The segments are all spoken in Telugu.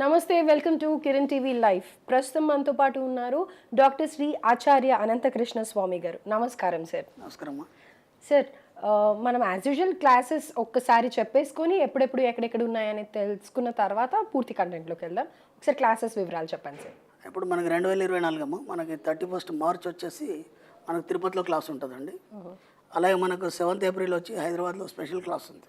నమస్తే welcome to Kiran TV live ప్రస్తుతం మనతో పాటు ఉన్నారు డాక్టర్ శ్రీ ఆచార్య అనంతకృష్ణ స్వామి గారు. నమస్కారం సార్. నమస్కారం సార్ మనం యాజ్ యూజువల్ క్లాసెస్ ఒక్కసారి చెప్పేసుకొని ఎప్పుడెప్పుడు ఎక్కడెక్కడ ఉన్నాయని తెలుసుకున్న తర్వాత పూర్తి కంటెంట్లోకి వెళ్దాం. ఒకసారి క్లాసెస్ వివరాలు చెప్పండి సార్. ఇప్పుడు మనకి రెండు వేల ఇరవై నాలుగు అమ్మ మనకి థర్టీ ఫస్ట్ మార్చ్ వచ్చేసి మనకు తిరుపతిలో క్లాస్ ఉంటుందండి. అలాగే మనకు సెవెంత్ ఏప్రిల్ వచ్చి హైదరాబాద్లో స్పెషల్ క్లాస్ ఉంది.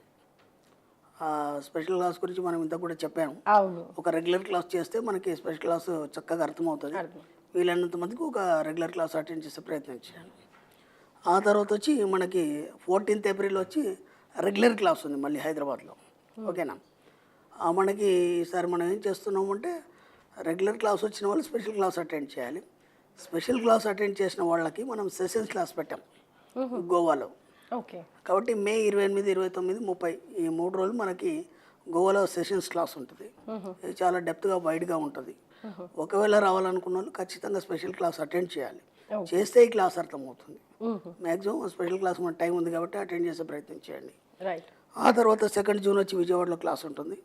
స్పెషల్ క్లాస్ గురించి మనం ఇంత కూడా చెప్పాము. అవును. ఒక రెగ్యులర్ క్లాస్ చేస్తే మనకి స్పెషల్ క్లాస్ చక్కగా అర్థమవుతుంది. వీలైనంత మందికి ఒక రెగ్యులర్ క్లాస్ అటెండ్ చేసే ప్రయత్నం చేయాలి. ఆ తర్వాత వచ్చి మనకి ఫోర్టీన్త్ ఏప్రిల్ వచ్చి రెగ్యులర్ క్లాస్ ఉంది మళ్ళీ హైదరాబాద్లో. ఓకేనా? మనకి ఈసారి మనం ఏం చేస్తున్నామంటే రెగ్యులర్ క్లాస్ వచ్చిన వాళ్ళు స్పెషల్ క్లాస్ అటెండ్ చేయాలి. స్పెషల్ క్లాస్ అటెండ్ చేసిన వాళ్ళకి మనం సెషన్స్ క్లాస్ పెట్టాం. గోవాలో. ఓకే. కాబట్టి మే ఇరవై ఎనిమిది ఇరవై తొమ్మిది ముప్పై ఈ మూడు రోజులు మనకి గోవాలో సెషన్స్ క్లాస్ ఉంటుంది. ఇది చాలా డెప్త్గా వైడ్గా ఉంటుంది. ఒకవేళ రావాలనుకున్న వాళ్ళు ఖచ్చితంగా స్పెషల్ క్లాస్ అటెండ్ చేయాలి. చేస్తే ఈ క్లాస్ అర్థమవుతుంది. మ్యాక్సిమం స్పెషల్ క్లాస్ మన టైం ఉంది కాబట్టి అటెండ్ చేసే ప్రయత్నం చేయండి. ఆ తర్వాత సెకండ్ జూన్ వచ్చి విజయవాడలో క్లాస్ ఉంటుంది.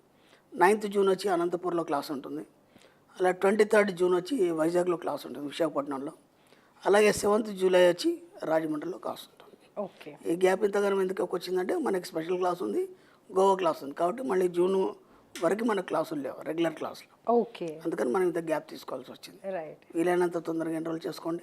నైన్త్ జూన్ వచ్చి అనంతపూర్లో క్లాస్ ఉంటుంది. అలా ట్వంటీ థర్డ్ జూన్ వచ్చి వైజాగ్లో క్లాస్ ఉంటుంది విశాఖపట్నంలో. అలాగే సెవెంత్ జూలై వచ్చి రాజమండ్రిలో క్లాస్ ఉంటుంది. ఈ గ్యాప్ ఇంతగానం ఎందుకు వచ్చిందంటే మనకి స్పెషల్ క్లాస్ ఉంది గోవా క్లాస్ ఉంది కాబట్టి మళ్ళీ జూన్ వరకు మనకు క్లాసులు లేవు రెగ్యులర్ క్లాసులు. ఓకే. అందుకని మనం ఇంత గ్యాప్ తీసుకోవాల్సి వచ్చింది. రైట్. వీలైనంత తొందరగా ఎన్రోల్ చేసుకోండి.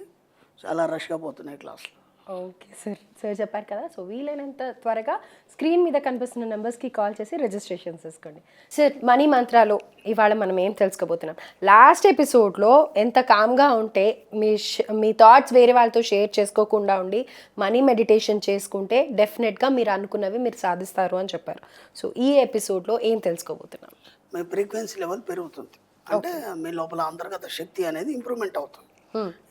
చాలా రష్గా పోతున్నాయి క్లాసులు. Okay sir. సార్ చెప్పారు కదా సో వీలైనంత త్వరగా స్క్రీన్ మీద కనిపిస్తున్న నెంబర్స్కి కాల్ చేసి రిజిస్ట్రేషన్ చేసుకోండి. సార్ మనీ మంత్రాలు ఇవాళ మనం ఏం తెలుసుకోబోతున్నాం? లాస్ట్ ఎపిసోడ్లో ఎంత కామ్గా ఉంటే మీ మీ థాట్స్ వేరే వాళ్ళతో షేర్ చేసుకోకుండా ఉండి మనీ మెడిటేషన్ చేసుకుంటే డెఫినెట్గా మీరు అనుకున్నవి మీరు సాధిస్తారు అని చెప్పారు. సో ఈ ఎపిసోడ్లో ఏం తెలుసుకోబోతున్నాం? మీ ఫ్రీక్వెన్సీ లెవెల్ పెరుగుతుంది. అంటే మీ లోపల అంతర్గత శక్తి అనేది ఇంప్రూవ్మెంట్ అవుతుంది.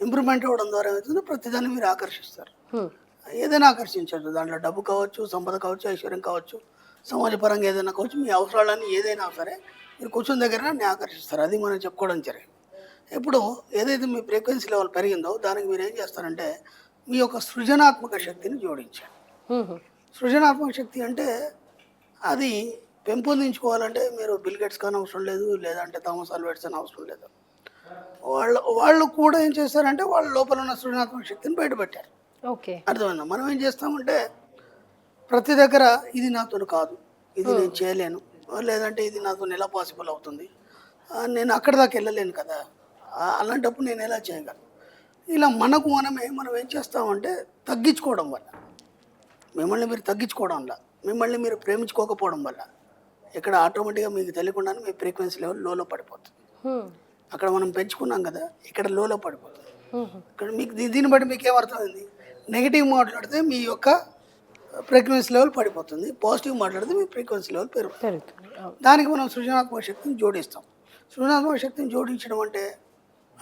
ఇంప్రూవ్మెంట్ అవ్వడం ద్వారా ఏమవుతుంది ప్రతిదాన్ని మీరు ఆకర్షిస్తారు. Hmm. ఏదైనా ఆకర్షించవచ్చు దాంట్లో డబ్బు కావచ్చు సంపద కావచ్చు ఐశ్వర్యం కావచ్చు సమాజపరంగా ఏదైనా కావచ్చు మీ అవసరాలన్నీ ఏదైనా సరే మీరు కూర్చున్న దగ్గర ఆకర్షిస్తారు. అది మనం చెప్పుకోవడం జరిగింది. ఇప్పుడు ఏదైతే మీ ఫ్రీక్వెన్సీ లెవెల్ పెరిగిందో దానికి మీరు ఏం చేస్తారంటే మీ యొక్క సృజనాత్మక శక్తిని జోడించాలి హ్మ్. సృజనాత్మక శక్తి అంటే అది పెంపొందించుకోవాలంటే మీరు బిల్ గేట్స్ కానీ అవసరం లేదు లేదంటే థామస్ ఆల్వెట్స్ అని అవసరం లేదు. వాళ్ళు వాళ్ళు కూడా ఏం చేస్తారంటే వాళ్ళ లోపల ఉన్న సృజనాత్మక శక్తిని బయటపెట్టారు. ఓకే. అర్థమైందా? మనం ఏం చేస్తామంటే ప్రతి దగ్గర ఇది నాతో కాదు ఇది నేను చేయలేను లేదంటే ఇది నాతో ఎలా పాసిబుల్ అవుతుంది? నేను అక్కడ దాకా వెళ్ళలేను కదా. అలాంటప్పుడు నేను ఎలా చేయగలను? ఇలా మనకు మనమే మనం ఏం చేస్తామంటే తగ్గించుకోవడం వల్ల మిమ్మల్ని మీరు తగ్గించుకోవడం వల్ల మిమ్మల్ని మీరు ప్రేమించుకోకపోవడం వల్ల ఇక్కడ ఆటోమేటిక్గా మీకు తెలియకుండానే మీ ఫ్రీక్వెన్సీ లెవెల్ లోలో పడిపోతుంది. అక్కడ మనం పెంచుకున్నాం కదా ఇక్కడ లోలో పడిపోతుంది. ఇక్కడ మీకు దీన్ని బట్టి మీకు ఏమర్థమైంది? నెగిటివ్ మాట్లాడితే మీ యొక్క ఫ్రీక్వెన్సీ లెవెల్ పడిపోతుంది. పాజిటివ్ మాట్లాడితే మీ ఫ్రీక్వెన్సీ లెవెల్ పెరుగుతుంది. దానికి మనం సృజనాత్మక శక్తిని జోడిస్తాం. సృజనాత్మక శక్తిని జోడించడం అంటే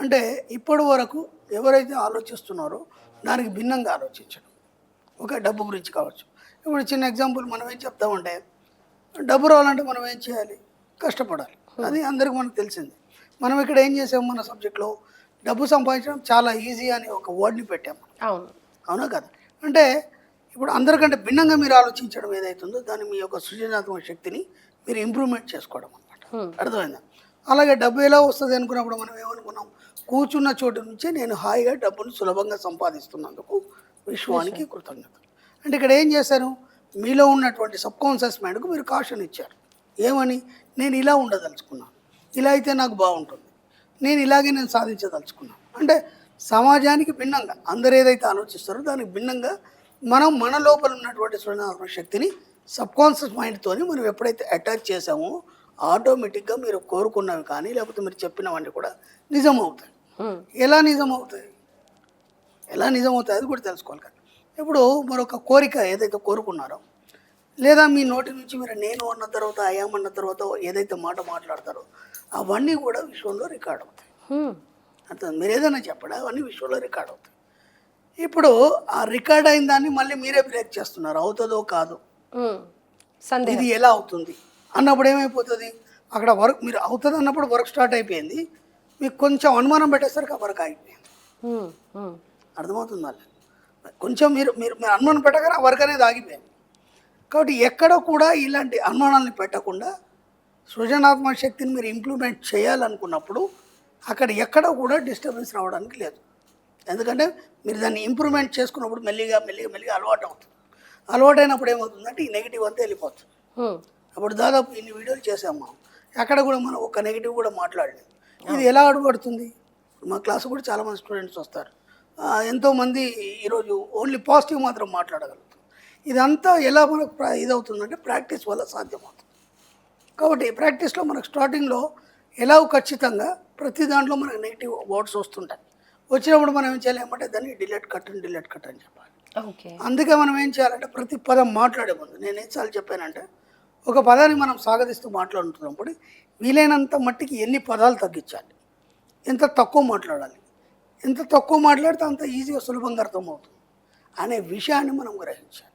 అంటే ఇప్పటి వరకు ఎవరైతే ఆలోచిస్తున్నారో దానికి భిన్నంగా ఆలోచించడం. ఒక డబ్బు గురించి కావచ్చు. ఇప్పుడు చిన్న ఎగ్జాంపుల్ మనం ఏం చెప్తామంటే డబ్బు రావాలంటే మనం ఏం చేయాలి? కష్టపడాలి. అది అందరికి మనకు తెలిసింది. మనం ఇక్కడ ఏం చేసాం మన సబ్జెక్ట్లో డబ్బు సంపాదించడం చాలా ఈజీ అని ఒక వర్డ్ని పెట్టాము అవును. అవునా కదా? అంటే ఇప్పుడు అందరికంటే భిన్నంగా మీరు ఆలోచించడం ఏదైతుందో దాన్ని మీ యొక్క సృజనాత్మక శక్తిని మీరు ఇంప్రూవ్మెంట్ చేసుకోవడం అనమాట. అర్థమైందా? అలాగే డబ్బు ఎలా వస్తుంది అనుకున్నప్పుడు మనం ఏమనుకున్నాం? కూర్చున్న చోటు నుంచే నేను హాయిగా డబ్బును సులభంగా సంపాదిస్తున్నందుకు విశ్వానికి కృతజ్ఞత. అంటే ఇక్కడ ఏం చేశారు? మీలో ఉన్నటువంటి సబ్ కాన్షియస్ మైండ్కు మీరు కాషన్ ఇచ్చారు. ఏమని? నేను ఇలా ఉండదలుచుకున్నాను. ఇలా అయితే నాకు బాగుంటుంది. నేను ఇలాగే నేను సాధించదలుచుకున్నాను అంటే సమాజానికి భిన్నంగా అందరు ఏదైతే ఆలోచిస్తారో దానికి భిన్నంగా మనం మన లోపల ఉన్నటువంటి సృజనాత్మక శక్తిని సబ్ కాన్షియస్ మైండ్తోని మనం ఎప్పుడైతే అటాచ్ చేసామో ఆటోమేటిక్గా మీరు కోరుకున్నవి కానీ లేకపోతే మీరు చెప్పినవన్నీ కూడా నిజం అవుతాయి. ఎలా నిజం అవుతాయి ఎలా నిజం అవుతాయి అది కూడా తెలుసుకోవాలి కదా. ఇప్పుడు మరొక కోరిక ఏదైతే కోరుకున్నారో లేదా మీ నోటి నుంచి మీరు నేను అన్న తర్వాత అయాం అన్న తర్వాత ఏదైతే మాట మాట్లాడతారో అవన్నీ కూడా విశ్వంలో రికార్డ్ అవుతాయి. అర్థం మీరు ఏదైనా చెప్పండి అవన్నీ విశ్వంలో రికార్డ్ అవుతాయి. ఇప్పుడు ఆ రికార్డ్ అయిన దాన్ని మళ్ళీ మీరే బ్రేక్ చేస్తున్నారు. అవుతుందో కాదు. ఇది ఎలా అవుతుంది? అన్నప్పుడు ఏమైపోతుంది? అక్కడ వర్క్ మీరు అవుతుంది అన్నప్పుడు వర్క్ స్టార్ట్ అయిపోయింది. మీకు కొంచెం అనుమానం పెట్టేసరికి ఆ వర్క్. హ్మ్. అర్థమవుతుంది? మళ్ళీ కొంచెం మీరు మీరు మీరు అనుమానం పెట్టగానే ఆ వర్క్ అనేది ఆగిపోయింది. కాబట్టి ఎక్కడ కూడా ఇలాంటి అనుమానాలను పెట్టకుండా సృజనాత్మక శక్తిని మీరు ఇంప్లిమెంట్ చేయాలనుకున్నప్పుడు అక్కడ ఎక్కడ కూడా డిస్టర్బెన్స్ రావడానికి లేదు. ఎందుకంటే మీరు దాన్ని ఇంప్రూవ్మెంట్ చేసుకున్నప్పుడు మెల్లిగా మెల్లిగా మెల్లిగా అలవాటు అవుతుంది. అలవాటు అయినప్పుడు ఏమవుతుందంటే ఈ నెగిటివ్ అంతా వెళ్ళిపోతుంది. అప్పుడు దాదాపు ఇన్ని వీడియోలు చేసాం మనం. అక్కడ కూడా మనం ఒక నెగిటివ్ కూడా మాట్లాడలేదు. ఇది ఎలా అడుగుపడుతుంది? మా క్లాస్ కూడా చాలామంది స్టూడెంట్స్ వస్తారు. ఎంతోమంది ఈరోజు ఓన్లీ పాజిటివ్ మాత్రం మాట్లాడగలుగుతాం ఇదంతా ఎలా మనకు ప్రా- ఇదవుతుందంటే ప్రాక్టీస్ వల్ల సాధ్యమవుతుంది. కాబట్టి ప్రాక్టీస్లో మనకు స్టార్టింగ్లో ఎలా ఖచ్చితంగా ప్రతి దాంట్లో మనకు నెగిటివ్ వర్డ్స్ వస్తుంటాయి. వచ్చినప్పుడు మనం ఏం చేయాలి ఏమంటే దాన్ని డిలీట్ కట్ అని డిలీట్ కట్ అని చెప్పాలి. ఓకే. అందుకే మనం ఏం చేయాలంటే ప్రతి పదం మాట్లాడే ముందు నేను ఎన్నిసార్లు చెప్పానంటే ఒక పదాన్ని మనం సాగదిస్తూ మాట్లాడుతున్నప్పుడు వీలైనంత మట్టికి ఎన్ని పదాలు తగ్గించాలి? ఎంత తక్కువ మాట్లాడాలి? ఎంత తక్కువ మాట్లాడితే అంత ఈజీగా సులభంగా అర్థమవుతుంది అనే విషయాన్ని మనం గ్రహించాలి.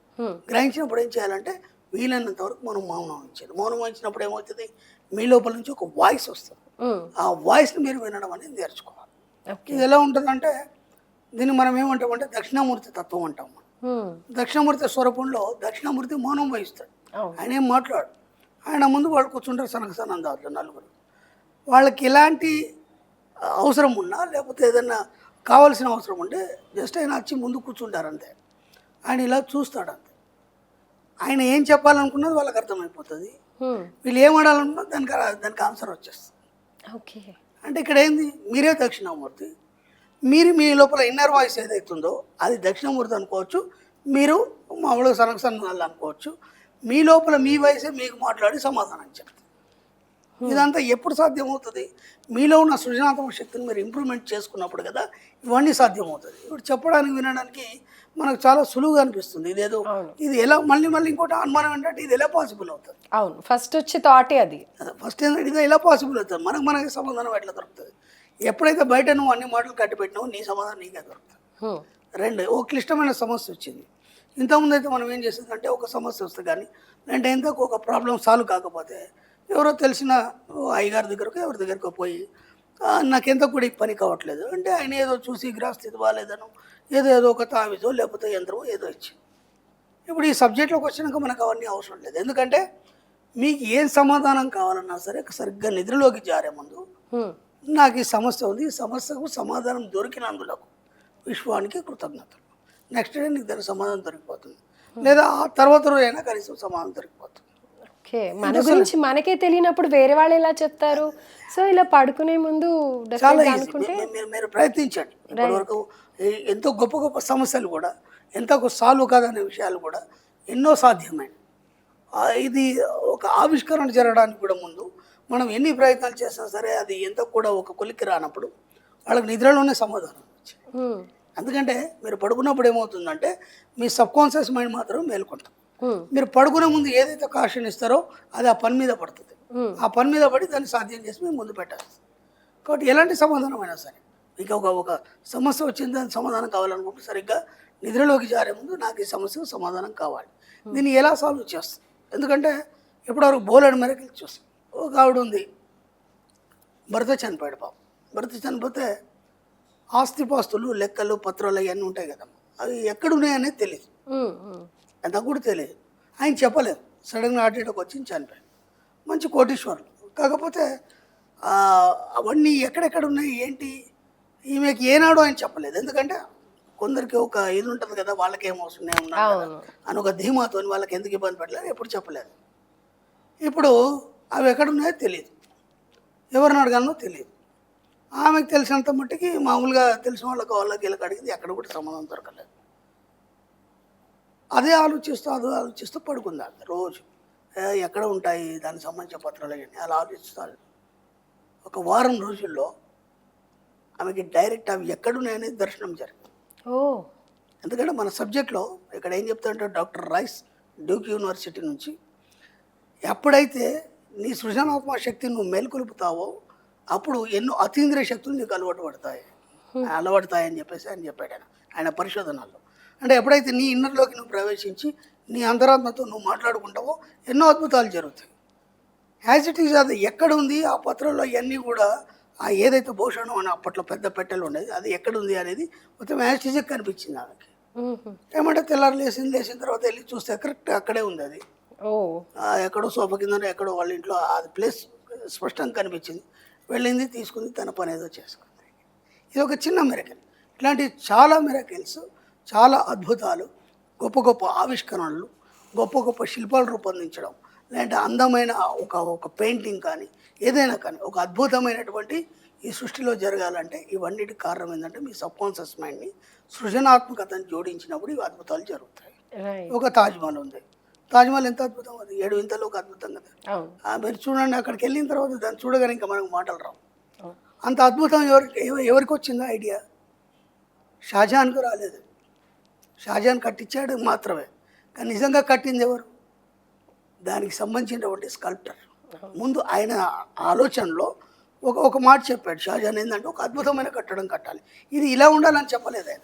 గ్రహించినప్పుడు ఏం చేయాలంటే వీలైనంత వరకు మనం మౌనం వహించాలి మౌనం వహించినప్పుడు ఏమవుతుంది? మీ లోపల నుంచి ఒక వాయిస్ వస్తుంది. ఆ వాయిస్ని మీరు వినడం అనేది నేర్చుకోవాలి. ఇది ఎలా ఉంటుందంటే దీన్ని మనం ఏమంటామంటే దక్షిణామూర్తి తత్వం అంటాం. దక్షిణామూర్తి స్వరూపంలో దక్షిణామూర్తి మౌనం వహిస్తాడు. ఆయన ఏం మాట్లాడు? ఆయన ముందు వాళ్ళు కూర్చుంటారు సనక సనందాలు నలుగురు. వాళ్ళకి ఎలాంటి అవసరం ఉన్నా లేకపోతే ఏదన్నా కావాల్సిన అవసరం ఉంటే జస్ట్ ఆయన వచ్చి ముందు కూర్చుంటారు అంతే. ఆయన ఇలా చూస్తాడు అంతే. ఆయన ఏం చెప్పాలనుకున్నది వాళ్ళకి అర్థమైపోతుంది. వీళ్ళు ఏం ఆడాలనుకున్నా దానికి దానికి ఆన్సర్ వచ్చేస్తుంది. ఓకే. అంటే ఇక్కడ ఏంది? మీరే దక్షిణామూర్తి. మీరు మీ లోపల ఇన్నర్ వాయిస్ ఏదైతుందో అది దక్షిణామూర్తి అనుకోవచ్చు. మీరు మామూలుగా సనక సన్నాలు అనుకోవచ్చు. మీ లోపల మీ వయసే మీకు మాట్లాడి సమాధానం చెప్తుంది ఇదంతా ఎప్పుడు సాధ్యమవుతుంది? మీలో ఉన్న సృజనాత్మక శక్తిని మీరు ఇంప్రూవ్మెంట్ చేసుకున్నప్పుడు కదా ఇవన్నీ సాధ్యమవుతుంది. ఇప్పుడు చెప్పడానికి వినడానికి మనకు చాలా సులువుగా అనిపిస్తుంది. ఇదేదో. ఇది ఎలా మళ్ళీ మళ్ళీ ఇంకోటి అనుమానం ఏంటంటే ఇది ఎలా పాసిబుల్ అవుతుంది? అవును. ఫస్ట్ వచ్చి థాటే అది. ఫస్ట్ ఏంటంటే ఇది ఎలా పాసిబుల్ అవుతుంది? మనకు మనకి సమాధానం ఎట్లా దొరుకుతుంది? ఎప్పుడైతే బయట నువ్వు అన్ని మాటలు కట్టి పెట్టినావో నీ సమాధానం నీకే దొరుకుతుంది. హ్మ్. రెండు ఒక క్లిష్టమైన సమస్య వచ్చింది. ఇంతకుముందు అయితే మనం ఏం చేసేదంటే ఒక సమస్య వస్తే కానీ అంటే ఎంతకు ఒక ప్రాబ్లం సాల్వ్ కాకపోతే ఎవరో తెలిసిన అయ్యగారి దగ్గరకు ఎవరి దగ్గరకు పోయి "ఆ, నాకెంత కూడా ఈ పని కావట్లేదు. అంటే ఆయన ఏదో చూసి గ్రాస్థితి బాగాలేదను ఏదో ఏదో ఒక తావిజో లేకపోతే యంత్రమో ఏదో ఇచ్చి. ఇప్పుడు ఈ సబ్జెక్ట్లోకి వచ్చినాక మనకు అవన్నీ అవసరం లేదు. ఎందుకంటే మీకు ఏం సమాధానం కావాలన్నా సరే సరిగ్గా నిద్రలోకి జారే ముందు. నాకు ఈ సమస్య ఉంది. ఈ సమస్యకు సమాధానం దొరికినందులకు విశ్వానికి కృతజ్ఞతలు. నెక్స్ట్ డే నీకు దానికి సమాధానం దొరికిపోతుంది. లేదా ఆ తర్వాత రోజు అయినా కనీసం సమాధానం దొరికిపోతుంది. ఓకే. మన గురించి మనకే తెలియనప్పుడు వేరే వాళ్ళు ఎలా చెప్తారు? సో ఇలా పడుకునే ముందు అనుకుంటే మీరు ప్రయత్నించండి. ఇప్పటివరకు ఎంతో గొప్ప గొప్ప సమస్యలు కూడా ఎంత సాల్వ్ కాదనే విషయాలు కూడా ఎన్నో సాధ్యమైనవి ఆ, ఇది ఒక ఆవిష్కరణ జరగడానికి కూడా ముందు మనం ఎన్ని ప్రయత్నాలు చేసినా సరే అది ఎంత కూడా ఒక కొలిక్కి రానప్పుడు వాళ్ళకి నిద్రలోనే సమాధానం వచ్చింది. ఎందుకంటే మీరు పడుకున్నప్పుడు ఏమవుతుందంటే మీ సబ్ కాన్షియస్ మైండ్ మాత్రం మేల్కొంటాం. మీరు పడుకునే ముందు ఏదైతే కాషన్ ఇస్తారో అది ఆ పని మీద పడుతుంది. ఆ పని మీద పడి దాన్ని సాధ్యం చేసి మేము ముందు పెట్టాలి కాబట్టి ఎలాంటి సమాధానం అయినా సరే మీకు ఒక ఒక సమస్య వచ్చింది దానికి సమాధానం కావాలనుకుంటే సరిగ్గా నిద్రలోకి జారే ముందు నాకు ఈ సమస్యకు సమాధానం కావాలి. దీన్ని ఎలా సాల్వ్ చేస్తాం? ఎందుకంటే ఎప్పటివరకు బోలెడు మేరకు చూస్తాం. ఒక ఆవిడ ఉంది. భర్త చనిపోయాడు పాపం. భర్త చనిపోతే ఆస్తిపాస్తులు లెక్కలు పత్రాలు అవన్నీ ఉంటాయి కదా అవి ఎక్కడున్నాయనేది తెలియదు. అంత కూడా తెలియదు ఆయన చెప్పలేదు. సడన్గా హార్ట్ అటాక్ వచ్చి చనిపోయాడు మంచి కోటీశ్వరులు. కాకపోతే అవన్నీ ఎక్కడెక్కడ ఉన్నాయి ఏంటి? ఈమెకి ఏనాడు ఆయన చెప్పలేదు. ఎందుకంటే కొందరికి ఒక ఇది ఉంటుంది కదా వాళ్ళకి ఏం అవసరం నేను ఉన్నాను కదా. అవును. అని ఒక ధీమాతో వాళ్ళకి ఎందుకు ఇబ్బంది పెట్టలేదు? ఎప్పుడు చెప్పలేదు. ఇప్పుడు అవి ఎక్కడున్నాయో తెలియదు ఎవరిని అడగాలనో తెలియదు ఆమెకు తెలిసినంత మట్టుకి మామూలుగా తెలిసిన వాళ్ళకి వాళ్ళకి వీళ్ళకి అడిగింది ఎక్కడ కూడా సమాధానం దొరకలేదు. అదే ఆలోచిస్తూ అదే ఆలోచిస్తూ పడుకుంది. ఆమె రోజు ఎక్కడ ఉంటాయి దానికి సంబంధించిన పత్రాలు అవన్నీ? అలా ఆలోచిస్తాను ఒక వారం రోజుల్లో ఆమెకి డైరెక్ట్ అవి ఎక్కడున్నాయనేది దర్శనం జరిగింది. ఓ! ఎందుకంటే మన సబ్జెక్ట్లో ఇక్కడ ఏం చెప్తారంటే డాక్టర్ రైస్ డ్యూక్ యూనివర్సిటీ నుంచి ఎప్పుడైతే నీ సృజనాత్మక శక్తిని నువ్వు మేల్కొలుపుతావో అప్పుడు ఎన్నో అతీంద్రియ శక్తులు నీకు అలవాటు పడతాయి. అలవడతాయి అని చెప్పేసి ఆయన చెప్పాడు ఆయన. ఆయన పరిశోధనల్లో. అంటే ఎప్పుడైతే నీ ఇన్నర్లోకి నువ్వు ప్రవేశించి నీ అంతరాత్మతో నువ్వు మాట్లాడుకుంటావో ఎన్నో అద్భుతాలు జరుగుతాయి. యాజ్ ఇట్ ఈజ్ అది ఎక్కడ ఉంది ఆ పత్రంలో ఇవన్నీ కూడా ఆ ఏదైతే భూషణం అని అప్పట్లో పెద్ద పెట్టెలు ఉండేది అది ఎక్కడ ఉంది అనేది మొత్తం యాజ్ ఇట్ కనిపించింది ఆమెకి. ఏమంటే తెల్లారు లేచింది లేచిన తర్వాత వెళ్ళి చూస్తే కరెక్ట్ అక్కడే ఉంది అది. ఎక్కడో సోఫా కింద ఎక్కడో వాళ్ళ ఇంట్లో అది ప్లేస్ స్పష్టంగా కనిపించింది. వెళ్ళింది తీసుకుంది తన పని ఏదో చేసుకుంది. ఇది ఒక చిన్న మెరకల్ ఇట్లాంటి చాలా మెరకల్స్ చాలా అద్భుతాలు. గొప్ప గొప్ప ఆవిష్కరణలు గొప్ప గొప్ప శిల్పాలు రూపొందించడం లేదంటే అందమైన ఒక ఒక పెయింటింగ్ కానీ ఏదైనా కానీ ఒక అద్భుతమైనటువంటి ఈ సృష్టిలో జరగాలంటే ఇవన్నిటి కారణం ఏంటంటే మీ సబ్కాన్షియస్ మైండ్ని సృజనాత్మకతను జోడించినప్పుడు ఇవి అద్భుతాలు జరుగుతాయి. ఒక తాజ్మహల్ ఉంది. తాజ్మహల్ ఎంత అద్భుతం అది? ఏడు వింతలు ఒక అద్భుతం కదా. మీరు చూడండి అక్కడికి వెళ్ళిన తర్వాత దాన్ని చూడగానే ఇంకా మనకు మాటలు రావు. అంత అద్భుతం ఎవరికి ఎవ- ఎవరికి వచ్చిందో ఐడియా షాజహాన్కు రాలేదు. షాజహాన్ కట్టించాడు మాత్రమే. కానీ నిజంగా కట్టింది ఎవరు? దానికి సంబంధించినటువంటి స్కల్ప్టర్. ముందు ఆయన ఆలోచనలో ఒక ఒక మాట చెప్పాడు. షాజహాన్ ఏంటంటే ఒక అద్భుతమైన కట్టడం కట్టాలి. ఇది ఇలా ఉండాలని చెప్పలేదు ఆయన.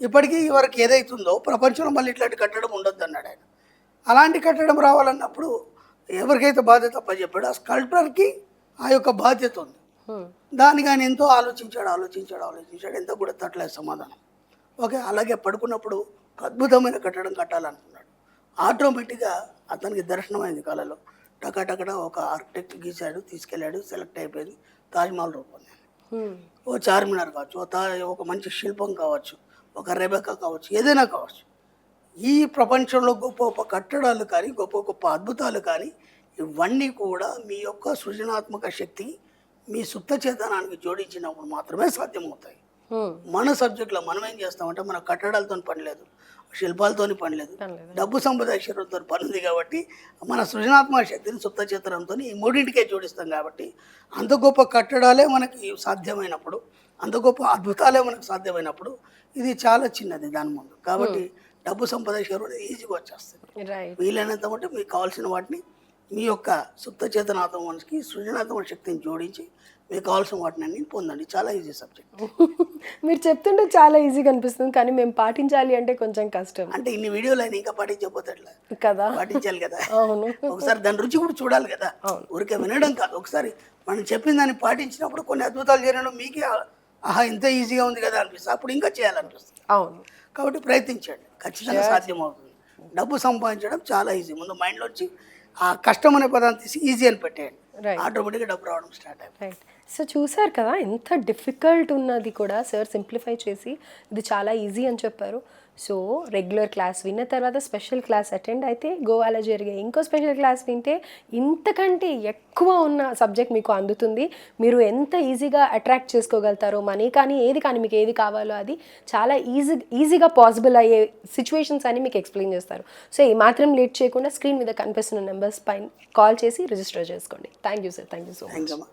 ఇప్పటికీ వరకు ఏదైతుందో ప్రపంచంలో మళ్ళీ ఇట్లాంటి కట్టడం ఉండొద్దు అన్నాడు ఆయన. అలాంటి కట్టడం రావాలన్నప్పుడు ఎవరికైతే బాధ్యత చెప్పాడు ఆ స్కల్ప్టర్కి ఆ యొక్క బాధ్యత ఉంది. దానికి ఆయన ఎంతో ఆలోచించాడు ఆలోచించాడు ఆలోచించాడు. ఎంత కూడా తట్టలేదు సమాధానం. ఓకే అలాగే పడుకున్నప్పుడు ఒక అద్భుతమైన కట్టడం కట్టాలనుకున్నాడు ఆటోమేటిక్గా అతనికి దర్శనమైంది కళలో టకటకట ఒక ఆర్కిటెక్ట్ గీశాడు తీసుకెళ్ళాడు సెలెక్ట్ అయిపోయింది తాజ్మహల్ రూపొందింది. ఓ చార్మినార్ కావచ్చు ఓ తా ఒక మంచి శిల్పం కావచ్చు ఒక రెబెక్క కావచ్చు ఏదైనా కావచ్చు ఈ ప్రపంచంలో గొప్ప గొప్ప కట్టడాలు కానీ గొప్ప గొప్ప అద్భుతాలు కానీ ఇవన్నీ కూడా మీ యొక్క సృజనాత్మక శక్తి మీ సుప్త చేతనానికి జోడించినప్పుడు మాత్రమే సాధ్యమవుతాయి. మన సబ్జెక్ట్లో మనం ఏం చేస్తామంటే మన కట్టడాలతో పని లేదు శిల్పాలతో పని లేదు. డబ్బు సంపద ఐశ్వర్యంతో పని ఉంది కాబట్టి మన సృజనాత్మక శక్తిని సుప్త చేతనంతో ఈ మూడింటికే జోడిస్తాం కాబట్టి అంత గొప్ప కట్టడాలే మనకి సాధ్యమైనప్పుడు అంత గొప్ప అద్భుతాలే మనకు సాధ్యమైనప్పుడు ఇది చాలా చిన్నది దాని ముందు. కాబట్టి డబ్బు సంపద ఈజీగా వచ్చేస్తుంది. వీలైనంత మటు మీకు కావాల్సిన వాటిని మీ యొక్క సుప్త చేతనాత్మకి సృజనాత్మక శక్తిని జోడించి మీకు కావాల్సిన వాటిని అన్ని పొందండి. చాలా ఈజీ సబ్జెక్ట్. మీరు చెప్తుంటే చాలా ఈజీగా అనిపిస్తుంది కానీ మేము పాటించాలి అంటే కొంచెం కష్టం. అంటే ఇన్ని వీడియోలు అయినా ఇంకా పాటించకపోతే కదా. పాటించాలి కదా. అవును. ఒకసారి దాని రుచి కూడా చూడాలి కదా. ఊరికే వినడం కాదు. ఒకసారి మనం చెప్పిన దాన్ని పాటించినప్పుడు కొన్ని అద్భుతాలు చేయడం మీకే ఆహా ఇంత ఈజీగా ఉంది కదా అనిపిస్తుంది. అప్పుడు ఇంకా చేయాలనిపిస్తుంది. అవును. కాబట్టి ప్రయత్నించండి. ఖచ్చితంగా సాధ్యమవుతుంది. డబ్బు సంపాదించడం చాలా ఈజీ. ముందు మైండ్లోంచి ఆ కష్టం అనే పదాన్ని తీసి ఈజీ అని పెట్టేయండి. ఆటోమేటిక్గా డబ్బు రావడం స్టార్ట్ రైట్ సో చూసారు కదా ఎంత డిఫికల్ట్ ఉన్నది కూడా. సార్ సింప్లిఫై చేసి ఇది చాలా ఈజీ అని చెప్పారు. సో రెగ్యులర్ క్లాస్ విన్న తర్వాత స్పెషల్ క్లాస్ అటెండ్ అయితే గోవాలో జరిగే ఇంకో స్పెషల్ క్లాస్ వింటే ఇంతకంటే ఎక్కువ ఉన్న సబ్జెక్ట్ మీకు అందుతుంది. మీరు ఎంత ఈజీగా అట్రాక్ట్ చేసుకోగలుగుతారో మనీ కానీ ఏది కానీ మీకు ఏది కావాలో అది చాలా ఈజీ ఈజీగా పాసిబుల్ అయ్యే సిచ్యువేషన్స్ అని మీకు ఎక్స్ప్లెయిన్ చేస్తారు. సో ఈ మాత్రం లేట్ చేయకుండా స్క్రీన్ మీద కనిపిస్తున్న నెంబర్స్ పైన కాల్ చేసి రిజిస్టర్ చేసుకోండి. Thank you sir thank you so much